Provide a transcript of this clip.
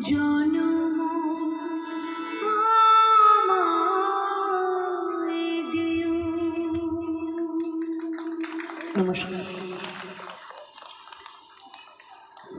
জনম নমস্কার।